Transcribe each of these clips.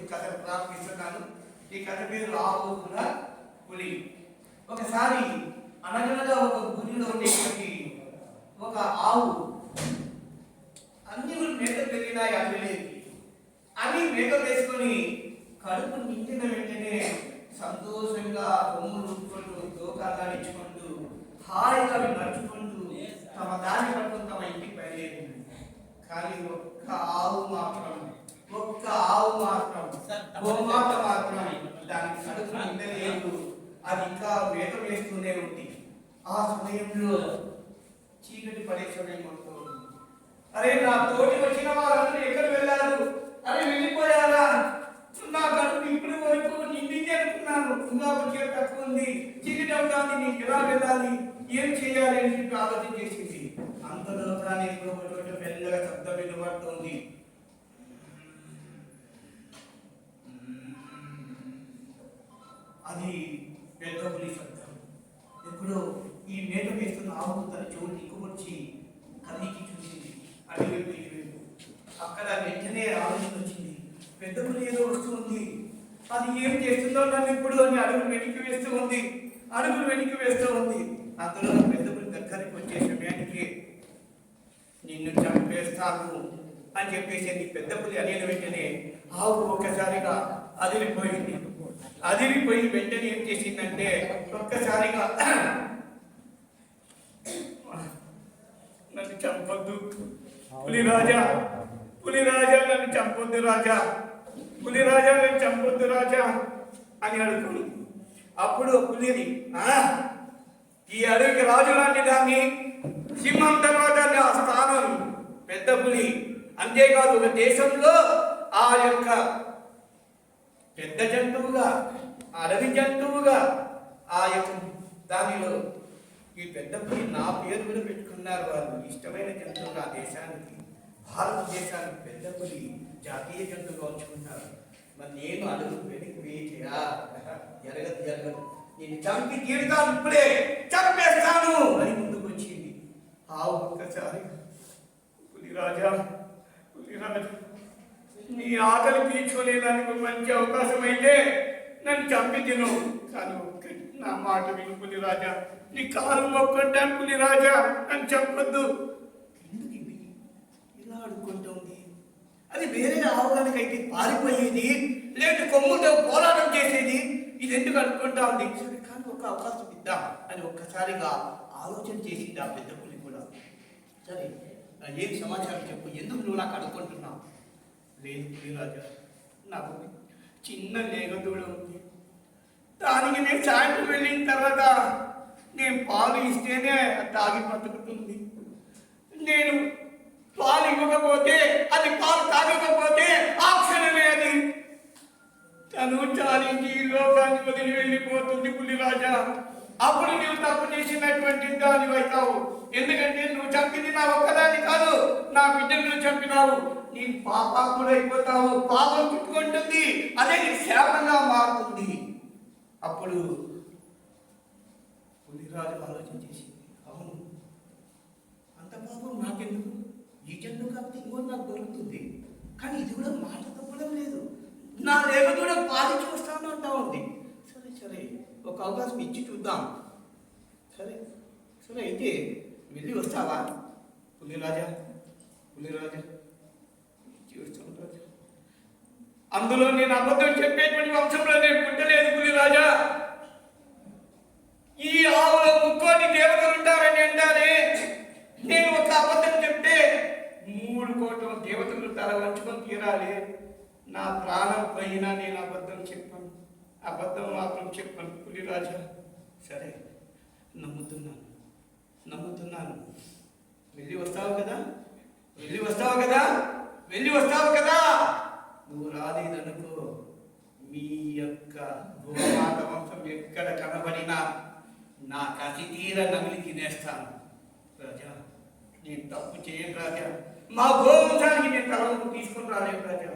మీకు కథ ప్రారంభిస్తున్నాను? ఈ కథ పేరు ఆవు పులి. ఒకసారి అనగనగా ఒక గుడిలో ఉండేటువంటి ఒక ఆవు అన్ని మేకలు పెరిగినాయి అడవిలేకి అని మేకలు వేసుకొని కడుపు నిండిన వెంటనే సంతోషంగా కొమ్ములు ఊపుకుంటూ తోకాగా ఇచ్చుకుంటూ హాయిగా అవి నడుచుకుంటూ తమ దారి పట్టుకుని తమ ఇంటికి బయలుదేరింది. కానీ ఒక్క ఆవు మాత్రం ఒక్క ఆవు గోమాత మాత్రం దానికి కడుపు నిండలేదు అది ఇంకా మేత వేస్తూనే ఉంది ఆ సమయంలో చీకటి పడే సమయం అరే నా తోటి వచ్చిన వారందరూ ఎక్కడ వెళ్ళారు? అరే వెళ్ళిపోయారా నా కడుపు ఇప్పుడు వరకు నిండింది అనుకున్నాను ఇంకా వచ్చే తక్కువ ఉంది చీకటి అవుతుంది నీకు ఎలా వెళ్ళాలి ఏం చేయాలి అని చెప్పి ఆలోచన చేసింది అంతలో కానీ ఇప్పుడు మెల్లగా శబ్దం వినబడుతుంది అది పెద్ద పులి శబ్దం ఎప్పుడో ఈ మేక వేస్తున్న ఆవు తన చెవులు దిక్కువచ్చి కదిలికి చూసింది అటువైపు ఇటువైపు అక్కడ వెంటనే ఆలోచన వచ్చింది పెద్ద పులి ఏదో వస్తుంది. అది ఏం చేస్తుందో నన్ను ఇప్పుడు అని అడుగులు వెనక్కి వేస్తూ ఉంది. అడుగులు వెనక్కి వేస్తూ ఉంది. అందులో పెద్ద దగ్గరికి వచ్చే సమయానికి నిన్ను చంపేస్తాను అని చెప్పేసి పెద్ద పులి అనేది వెంటనే ఆవు ఒక్కసారిగా అదిరిపోయింది. అదిరిపోయి వెంటనే ఏం చేసిందంటే ఒక్కసారిగా నన్ను చంపొద్దు. పులి రాజా పులి రాజా నన్ను చంపొద్దు రాజా. పులి రాజా నేను చంపొద్దు రాజా అని అడుగుడు అప్పుడు పులిని ఈ అడవికి రాజు లాంటి దాన్ని సింహం తర్వాత ఆ స్థానం. పెద్ద పులి అంతేకాదు ఒక దేశంలో ఆ యొక్క పెద్ద జంతువుగా అడవి జంతువుగా ఆ యొక్క దానిలో ఈ పెద్ద పులి నా పేరు కూడా పెట్టుకున్నారు వాళ్ళు. ఇష్టమైన జంతువులు ఆ దేశానికి. భారతదేశానికి పెద్ద పులి జాతీయ జంతువుగా ఉంచుకుంటారు. మరి నేను అడుగు వెనక్కి వేయా జరగదు జరగదు నేను చంపి తీరుతాను ఇప్పుడే చంపేస్తాను అని ముందుకు వచ్చింది. ఆవు ఒక్కసారి పులి రాజా నీ ఆకలి తీర్చుకునేదానికి మంచి అవకాశం అయితే నన్ను చంపి తిను. కానీ నా మాట విను పులిరాజా. నీ కారు మొక్కంటాను పులి రాజా నన్ను చెప్పొద్దు ఎందుకు ఇది ఇలా అడుక్కుంటుంది అది వేరే ఆవుగానికైతే పారిపోయేది. లేదు కొమ్ముతో పోరాటం చేసేది. ఇది ఎందుకు అనుకుంటా ఉంది సరే కానీ ఒక అవకాశం ఇద్దాం అని ఒక్కసారిగా ఆలోచన చేసింది ఆ పెద్ద పులి కూడా. సరే ఏం సమాచారం చెప్పు? ఎందుకు నువ్వు నాకు అనుకుంటున్నావు? లేదు పులిరాజా నాకు చిన్న లేగదూడ ఉంది. దానికి నేను సాయంత్రం వెళ్ళిన తర్వాత నేను పాలు ఇస్తేనే తాగి బతుకుతుంది. నేను పాలు ఇవ్వకపోతే అది పాలు తాగకపోతే ఆప్షన్ క్షణమే అది. తను చాలించి ఈ లోకాన్ని వదిలి వెళ్ళిపోతుంది పులిరాజా. అప్పుడు నువ్వు తప్పు చేసినటువంటి దాని అవుతావు ఎందుకంటే నువ్వు చంపింది నా ఒక్కదాన్ని కాదు నా బిడ్డను నువ్వు చంపినావు. నీ పాపాకుడు అయిపోతావు పాపం చుట్టుకుంటుంది. అదే నీ శాపంగా మారుతుంది. అప్పుడు పులిరాజు ఆలోచన చేసింది అవును అంత పాపం నాకెందుకు? ఈ జన్మ కాకపోతే ఇంకో నాకు దొరుకుతుంది. కానీ ఇది కూడా మాట తప్పడం లేదు. నా లేక కూడా పాలించి వస్తాను అంటా ఉంది. సరే సరే ఒక అవకాశం ఇచ్చి చూద్దాం. సరే సరే అయితే వెళ్ళి వస్తావా? పులిరాజా పులిరాజా ఇచ్చి వస్తాను రాజా. అందులో నేను అబద్ధం చెప్పేటువంటి వంశంలో నేను పుట్టలేదు పులిరాజా ఈ ఆవులో ముక్కోటి దేవతలు ఉంటారని అంటారే నేను ఒక అబద్ధం చెప్తే మూడు కోట్ల దేవతలు తల వంచుకొని తీరాలి. నా ప్రాణం పోయినా నేను అబద్ధం చెప్పాను. అబద్ధం మాత్రం చెప్పాను. పులిరాజా సరే నమ్ముతున్నాను. నమ్ముతున్నాను. వెళ్ళి వస్తావు కదా? వెళ్ళి వస్తావు కదా? వెళ్ళి వస్తావు కదా? నువ్వు రాలేదనుకో మీ యొక్క భూమాత వంశం ఎక్కడ కనబడినా నా కసి తీర నమిలికి నేస్తాను. రాజా నేను తప్పు చేయను రాజా. మా గోవంశానికి నేను తలంపు తీసుకుని రాలేను రాజా.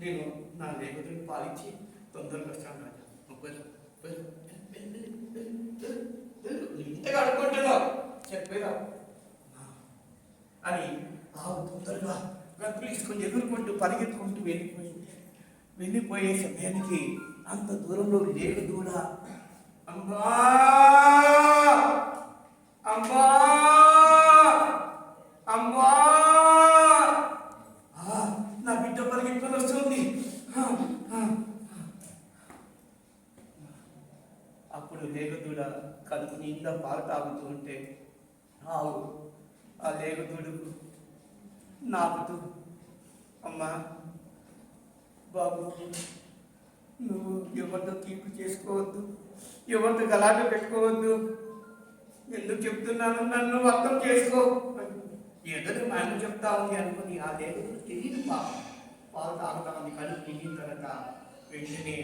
నేను నా లేఖతుని పాలించి తొందరగా వస్తాను రాజా. ఇంతగా అనుకుంటున్నావు చెప్పేరా. అని ఆవు తొందరగా తీసుకొని ఎదుర్కొంటూ పరిగెత్తుకుంటూ వెళ్ళిపోయింది వెళ్ళిపోయే సమయానికి అంత దూరంలో లేడు దూడ అమ్మా అమ్మా అమ్మా ఆ, నా బిడ్డ పరిగెత్తుకొని వస్తుంది ఆ, ఆ. అప్పుడు లేగదూడ కడుపు నిండా పాలు తాగుతూ ఉంటే ఆవు ఆ లేగదూడు నాకుతూ అమ్మా బాబు నువ్వు ఎవరితో తీర్పు చేసుకోవద్దు ఎవరితో గలాట పెట్టుకోవద్దు ఎందుకు చెప్తున్నాను నన్ను అర్థం చేసుకో. ఎదురు మా అన్న చెప్తా ఉంది అనుకుని ఆ దేవుడు తెలియదు పా పాలు తాగుతా ఉంది. కళ్ళు తిరిగిన తర్వాత వెంటనే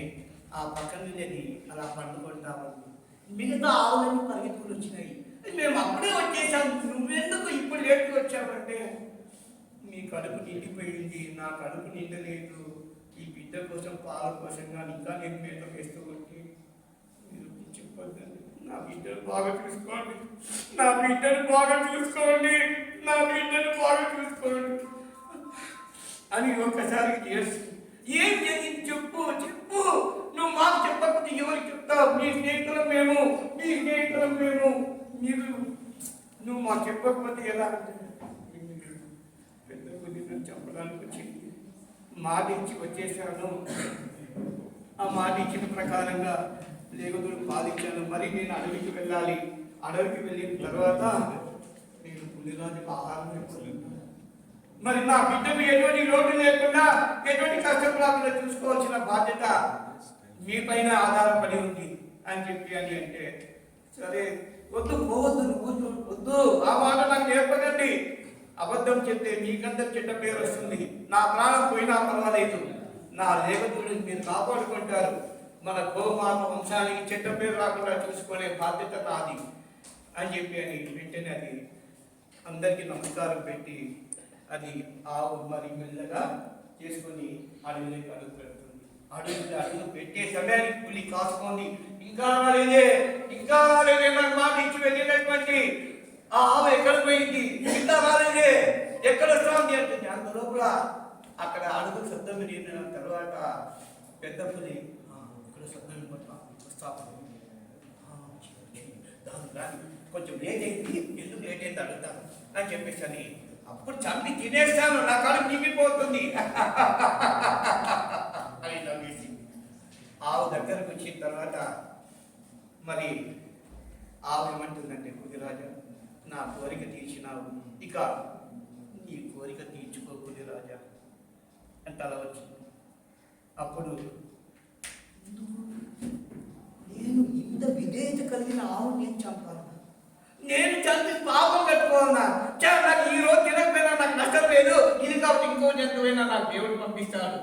ఆ పక్కన వెళ్ళేది అలా పండుకుంటా ఉంది. మిగతా ఆవులన్నీ పరిగెత్తుకుని వచ్చినాయి. మేము అప్పుడే వచ్చేసాం. నువ్వెందుకు ఇప్పుడు లేట్కి వచ్చావంటే? మీ కడుపు నిండిపోయింది. నా కడుపు నిండలేదు. ఈ బిడ్డ కోసం పాల కోసం కానీ ఇంకా నేను మేత వేస్తూ ఉంటే మీరు చెప్పొద్దండి. నా బిడ్డను బాగా చూసుకోండి. నా బిడ్డను బాగా చూసుకోండి. నా బిడ్డను బాగా చూసుకోండి. అని ఒక్కసారి చేసి ఏం జరిగింది చెప్పు చెప్పు నువ్వు మాకు చెప్పకపోతే ఎవరికి చెప్తావు మీ స్నేహితులం మేము మీ స్నేహితులం మేము. మీరు నువ్వు మాకు చెప్పకపోతే ఎలా పెద్ద కొద్ది చెప్పడానికి చంపడానికి వచ్చింది. మాట ఇచ్చి వచ్చేసాను ఆ మాట ఇచ్చిన ప్రకారంగా లేగదుడు బాధించాను మరి నేను అడవికి వెళ్ళాలి. అడవికి వెళ్ళిన తర్వాత నేను పులిరాజుకు ఆహారం ఇవ్వాలి మరి నా బిడ్డకు ఎటువంటి లోటు లేకుండా ఎటువంటి కష్టం రాకుండా చూసుకోవాల్సిన బాధ్యత మీ పైన ఆధారపడి ఉంది. అని చెప్పి అని అంటే సరే వద్దు పోవద్దు నువ్వు వద్దు ఆ మాట నాకు నేర్పకండి. అబద్ధం చెప్తే మీకందరి చెడ్డ పేరు వస్తుంది. నా ప్రాణం పోయినా పర్వాలేదు. నా లేవతుడిని మీరు కాపాడుకుంటారు. మన గోమాత వంశానికి చెడ్డ పేరు రాకుండా చూసుకునే బాధ్యత నాది అని చెప్పి అని వెంటనే అది అందరికీ నమస్కారం పెట్టి అది ఆవు మరి మెల్లగా చేసుకొని అడవిలోకి అడుగు అడుగు అడుగు పెట్టే సమయానికి పులి కాసుకొని ఇంకా రాలేదే ఇంకా రాలేదే నాకు మాట ఇచ్చి వెళ్ళినటువంటి ఆ ఆమె ఎక్కడ పోయింది? ఇంకా రాలేదే ఎక్కడ వస్తుంది అంటుంది. అంత లోపల అక్కడ అడుగు శబ్దం వినిన తర్వాత పెద్ద పులి ఇక్కడ శబ్దం వినపడతా కొంచెం లేట్ అయింది ఎందుకు లేట్ అయింది అడుగుతాను అని చెప్పేసి అని అప్పుడు చంపి తినేస్తాను నా కడుపు నిండిపోతుంది అని నవ్వేసి ఆవు దగ్గరకు వచ్చిన తర్వాత మరి ఆవు ఏమంటుందంటే కుదిరాజా నా కోరిక తీర్చినావు. ఇక నీ కోరిక తీర్చుకో కుదిరాజా అంటే అలా వచ్చింది అప్పుడు నేను ఇంత విధేయత కలిగిన ఆవు నేను చంపాను నేను చంపి పాపం కట్టుకోన్నా చా నాకు ఈ రోజు తినకపోయినా నాకు నష్టం లేదు. ఇది కాబట్టి ఇంకో జంతువైనా నాకు దేవుడు పంపిస్తాడు.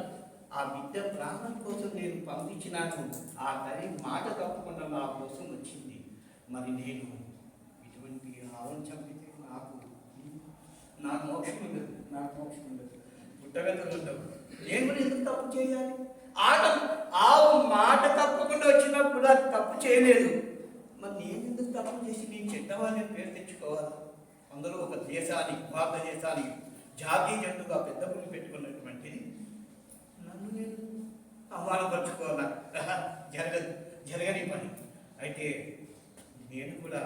ఆ బిడ్డ ప్రాణం కోసం నేను పంపించినాను. ఆ తల్లి మాట తప్పకుండా నా కోసం వచ్చింది. మరి నేను ఇటువంటి ఆవును చంపితే నాకు నాకు మోక్షం ఉండదు. నాకు మోక్షం ఉండదు. పుట్టగతులు ఉండవు నేను కూడా ఎందుకు తప్పు చేయాలి? ఆట ఆవు మాట తప్పకుండా వచ్చినప్పుడు అది తప్పు చేయలేదు. మరి నేను ఎందుకు తప్పు చేసి నేను చెడ్డవాళ్ళని పేరు తెచ్చుకోవాలి? అందులో ఒక దేశానికి భారతదేశానికి జాతీయ జట్టుగా పెద్ద పెట్టుకున్నటువంటిది నన్ను నేను అవమానపరుచుకోవాలా జరగదు జరగని పని. అయితే నేను కూడా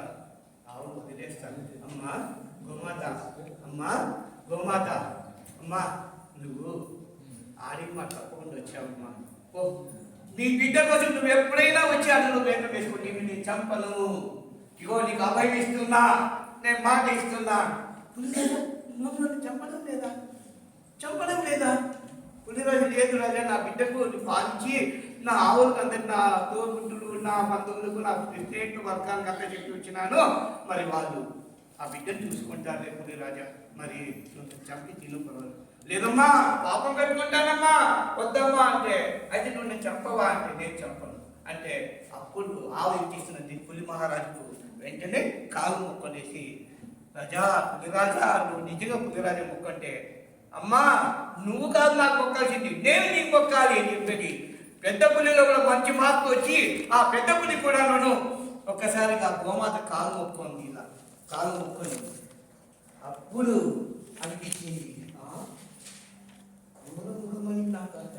ఆవు వదిలేస్తాను. అమ్మా గోమాత అమ్మా గోమాత అమ్మా నువ్వు ఆడి తప్పకుండా వచ్చావమ్మా. ఓ నీ బిడ్డ కోసం నువ్వు ఎప్పుడైనా వచ్చి అందులో వేట వేసుకుంటే నీ చంపను. ఇగో నీకు అభయం ఇస్తున్నా. నేను మాట ఇస్తున్నా. చంపడం లేదా? చంపడం లేదా? పులిరాజు లేదు రాజా నా బిడ్డకు పాలించి నా ఆవులకు అందరి నా తోబుట్టులు నా బంధువులకు నా స్నేహితులు వర్గానికి అంతా చెప్పి వచ్చినాను. మరి వాళ్ళు ఆ బిడ్డను చూసుకుంటారులే పులిరాజా మరి నువ్వు చంపి తిను పర్వాలేదు. లేదమ్మా పాపం కట్టుకుంటానమ్మా వద్దమ్మా అంటే అయితే నువ్వు నేను చంపవా అంటే నేను చంపను. అంటే అప్పుడు ఆవు ఇచ్చిస్తున్నది పులి మహారాజుకు వెంటనే కాలు మొక్కలేసి రాజా పులిరాజా నువ్వు నిజంగా పులిరాజా మొక్కంటే అమ్మా నువ్వు కాదు నాకు మొక్కాల్సింది నేను నీకు మొక్కాలి అని చెప్పేది. పెద్ద పులిలో కూడా మంచి మార్పు వచ్చి ఆ పెద్ద పులి కూడా నన్ను ఆ గోమాత కాలు మొక్కుంది ఇలా. కాలు మొక్కుంది అప్పుడు అనిపించింది నాకు అర్థం